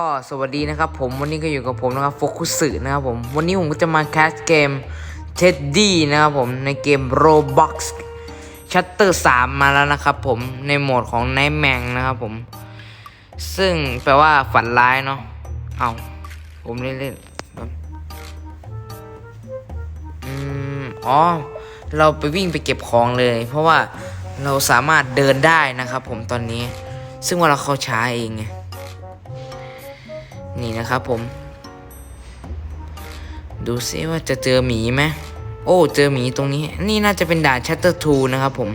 ็สวัสดีนะครับผมวันนี้ก็อยู่กับผมนะครับโฟกุสึนะครับผมวันนี้ผมก็จะมาแคสเกมเท็ดดี้นะครับผมในเกม Roblox Shutter 3 มาแล้วนะครับผมในโหมดของ Nightmare นะครับผม ซึ่งแปลว่าฝันร้ายเนาะเอาผมเล่นเล่นๆอืมอ๋อ เราไปวิ่งไปเก็บของเลย เพราะว่าเราสามารถเดินได้นะครับผมตอนนี้ ซึ่งว่าเราเข้าช้าเองไง นี่นะครับผม ดูซิว่าจะเจอหมีไหมโอ้ เจอหมีตรงนี้ นี่น่าจะเป็นด่านชัตเตอร์ทูนะครับผม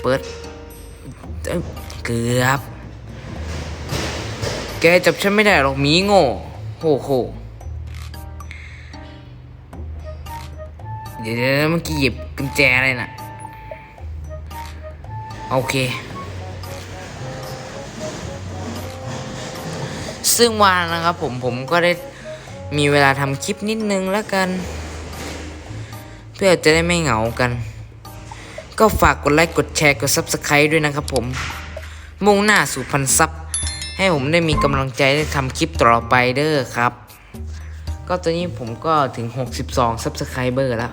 เปิดเเกือบ แกจับฉันไม่ได้หรอกหมีโง่โหโหเดี๋ยวเมื่อกี้หยิบกุญแจอะไรน่ะ โอเค ซึ่งวานนะครับผมผมก็ได้มีเวลาทำคลิปนิดนึงแล้วกัน เพื่อจะได้ไม่เหงากัน ก็ฝากกดไลค์กดแชร์กด Subscribe ด้วยนะครับผม มุ่งหน้าสู่พันซับให้ผมได้มีกำลังใจได้ทำคลิปต่อไปเด้อครับ ก็ตอนนี้ผมก็ถึง 62 Subscriber แล้ว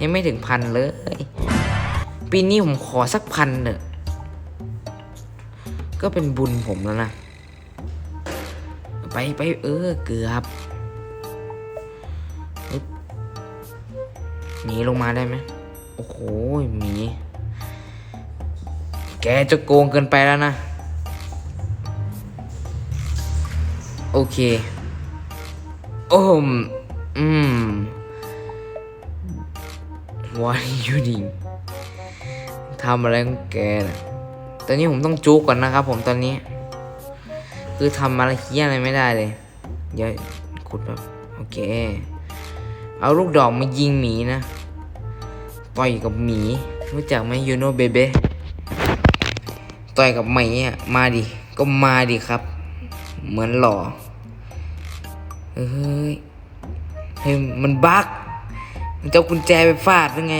ยังไม่ถึงพันเลย ปีนี้ผมขอสักพันเถอะก็เป็นบุญผมแล้วนะ ไปไปเออเกือบหนีลงมาได้ไหมโอ้โหหมี แกจะโกงเกินไปแล้วนะ โอเค โอ้มอืม What are you doing ทำอะไรของแกนะตอนนี้ผมต้องจุกก่อนนะครับผมตอนนี้ คือทำอะไรเฮี้ยอะไรไม่ได้เลย เดี๋ยวขุดแบบโอเค เอาลูกดอกมายิงหมีนะ ต่อยกับหมี รู้จักไหมยูโนเบเบต่อยกับหมีอะ มาดิ ก็มาดิครับ เหมือนหล่อ เฮ้ย เฮ้ย มันบักมันจะเอากุญแจไปฟาดหรือไง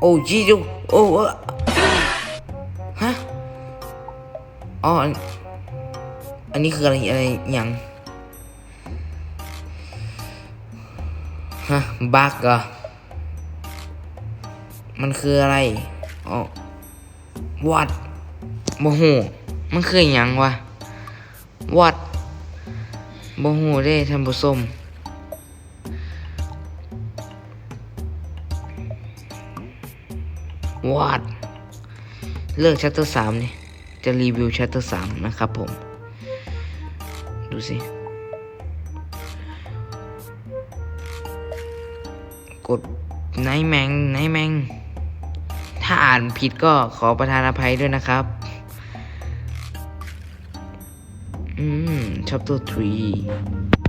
โอ้จีจูโอ้เอ๋อ อันนี้คืออะไรอะไรอย่างฮะบักเหรอมันคืออะไรอ๋อวัดโมโหมันคืออย่างวะวัดโมโหเด้ท่านผู้ชมวัดเลิกชัตเตอร์สามนี่ จะรีวิว Chapter 3 นะครับผม ดูสิ กดไนแมงไนแมง ถ้าอ่านผิดก็ขอประทานอภัยด้วยนะครับ อืม Chapter 3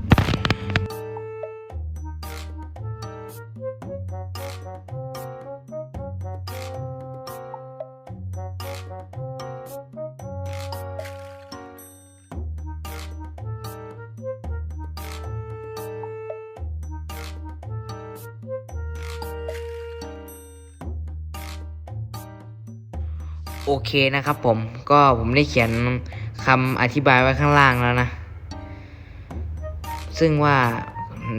โอเคนะครับผมก็ผมได้เขียนคำอธิบายไว้ข้างล่างแล้วนะ ซึ่งว่า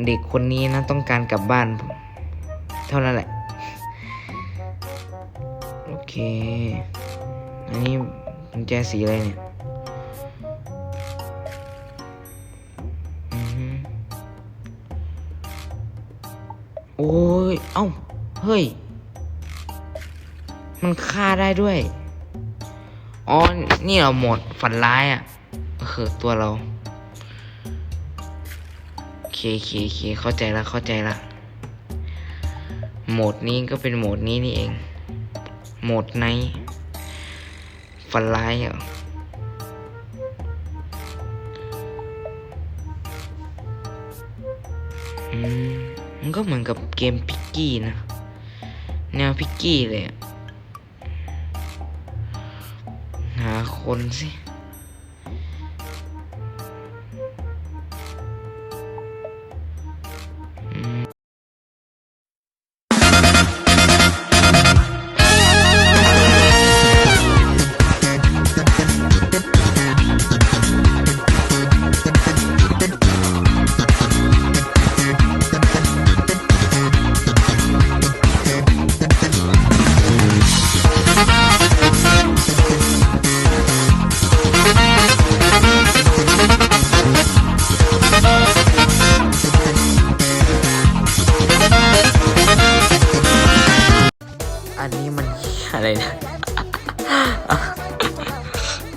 เด็กคนนี้นะต้องการกลับบ้าน เท่านั้นแหละ โอเค อันนี้กุญแจสีอะไรเนี่ยอือฮึโอ้ย เอ้า เฮ้ย มันฆ่าได้ด้วย อ๋อ นี่เราหมดฝันร้ายอะก็คือตัวเราโอเคโอเคโอเคเข้าใจละเข้าใจละโหมดนี้ก็เป็นโหมดนี้นี่เอง โหมดในฝันร้ายเหรออืมมันก็เหมือนกับเกมพิกกี้นะ แนวพิกกี้เลยอะ ห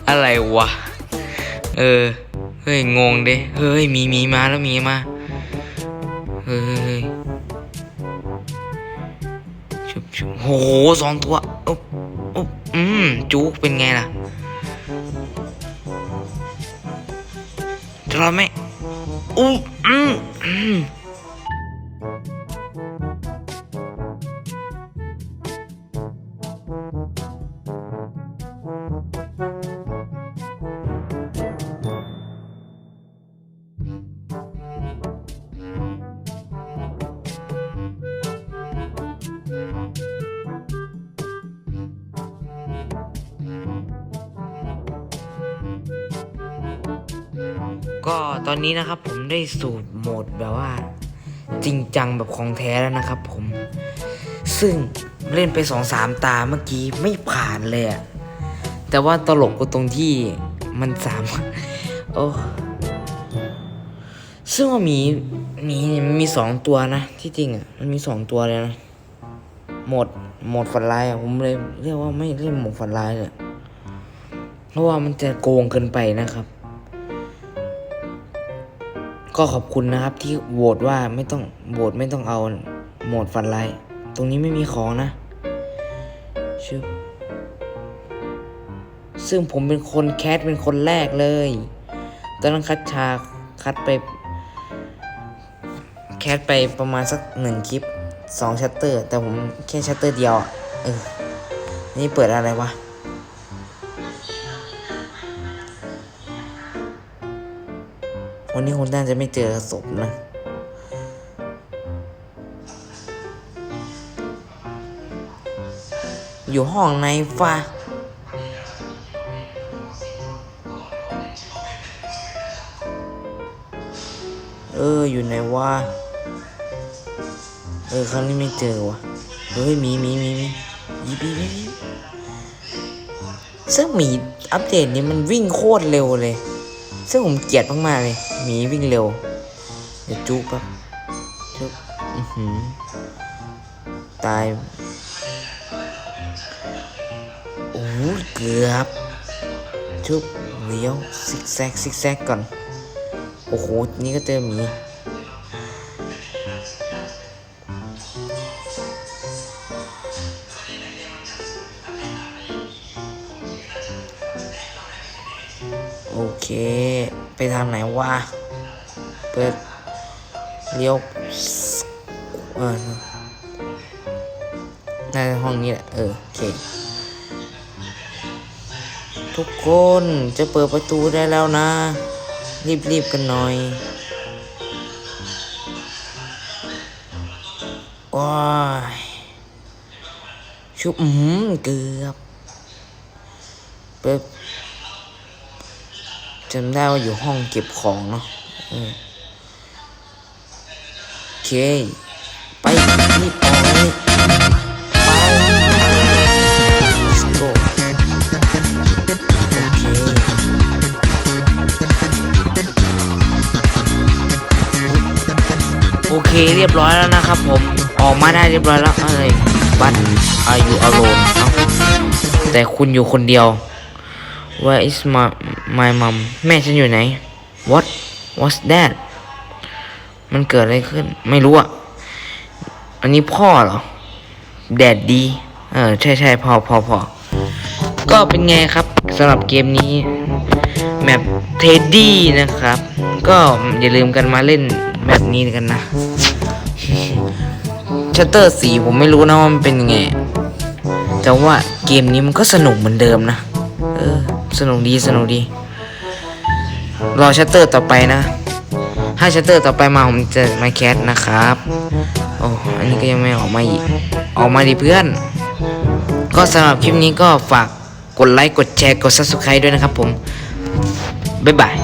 อะไรวะ เออ เฮ้ย งงเด้เฮ้ย มีมีมาแล้วมีมา เฮ้ยชุบชุบโหสองตัวอุ๊บอุ๊บอืม จุกเป็นไงล่ะจะรอดไหมอุ๊บอืมอืม ก็ตอนนี้นะครับผมได้สูตรโหมดแบบว่า จริงจังแบบของแท้แล้วนะครับผม ซึ่งเล่นไปสองสามตาเมื่อกี้ไม่ผ่านเลยอะแต่ว่าตลกก็ตรงที่มันสามโอ้ซึ่งว่ามีมีมันมีสองตัวนะ ที่จริงอะมันมีสองตัวเลยนะ หมดหมดฝันร้ายอะผมเลยเรียกว่าไม่เล่นหมดฝันร้ายเลยเพราะว่ามันจะโกงเกินไปนะครับ ก็ขอบคุณนะครับที่โหวตว่าไม่ต้องโหวตไม่ต้องเอาโหมดฟันไลท์ตรงนี้ไม่มีของนะชึบซึ่งผมเป็นคนแคสเป็นคนแรกเลย ตอนนั้นคัดชาคัดไป แคสไปประมาณสักหนึ่งคลิปสองชัตเตอร์ แต่ผมแค่ชัตเตอร์เดียวอะเออ นี่เปิดอะไรวะ วันนี้คุงน่าจะไม่เจอศพนะ อยู่ห้องไหนฟ้าเออ อยู่ไหนวะ เออ ครั้งนี้ไม่เจอวะเฮ้ย มีมีมีมียีบีบีซึ่งหมีอัปเดตนี้มันวิ่งโคตรเร็วเลย ซึ่งผมเกลียดมากๆเลยหมีวิ่งเร็ว เดี๋ยวจุ๊บแป๊บจุ๊บอือหือตาย โอ้เกือบจุ๊บเลี้ยวซิกแซกซิกแซกก่อน โอ้โห นี่ก็เจอหมี เค ไปทางไหนวะ เปิด เลี้ยว เออในห้องนี้แหละ เออ โอเค ทุกคนจะเปิดประตูได้แล้วนะ รีบๆกันหน่อยว้ายชุบอืมเกือบเปิด จำได้ว่าอยู่ห้องเก็บของเนาะโอเค ไปรีบออกเลยไป let's go โอเคโอเค เรียบร้อยแล้วนะครับผม ออกมาได้เรียบร้อยแล้วอะไรบัตอายุอโลนแต่คุณอยู่คนเดียว Where is my my mom แม่ฉันอยู่ไหน What What's that มันเกิดอะไรขึ้น ไม่รู้อะ อันนี้พ่อเหรอ แดดดี เออ ใช่ใช่พ่อพ่อพ่อก็เป็นไงครับสำหรับเกมนี้ แมปเทดดี้นะครับ ก็อย่าลืมกันมาเล่นแบบนี้กันนะชัตเตอร์สีผมไม่รู้นะว่ามันเป็นยังไงแต่ว่าเกมนี้มันก็สนุกเหมือนเดิมนะ เออ สนุกดีสนุกดี รอชัตเตอร์ต่อไปนะ ถ้าชัตเตอร์ต่อไปมาผมจะมาแคสนะครับ โอ้อันนี้ก็ยังไม่ออกมาอีก ออกมาดิเพื่อน ก็สำหรับคลิปนี้ก็ฝากกดไลค์ กดแชร์ กด subscribe ด้วยนะครับผม บ๊ายบาย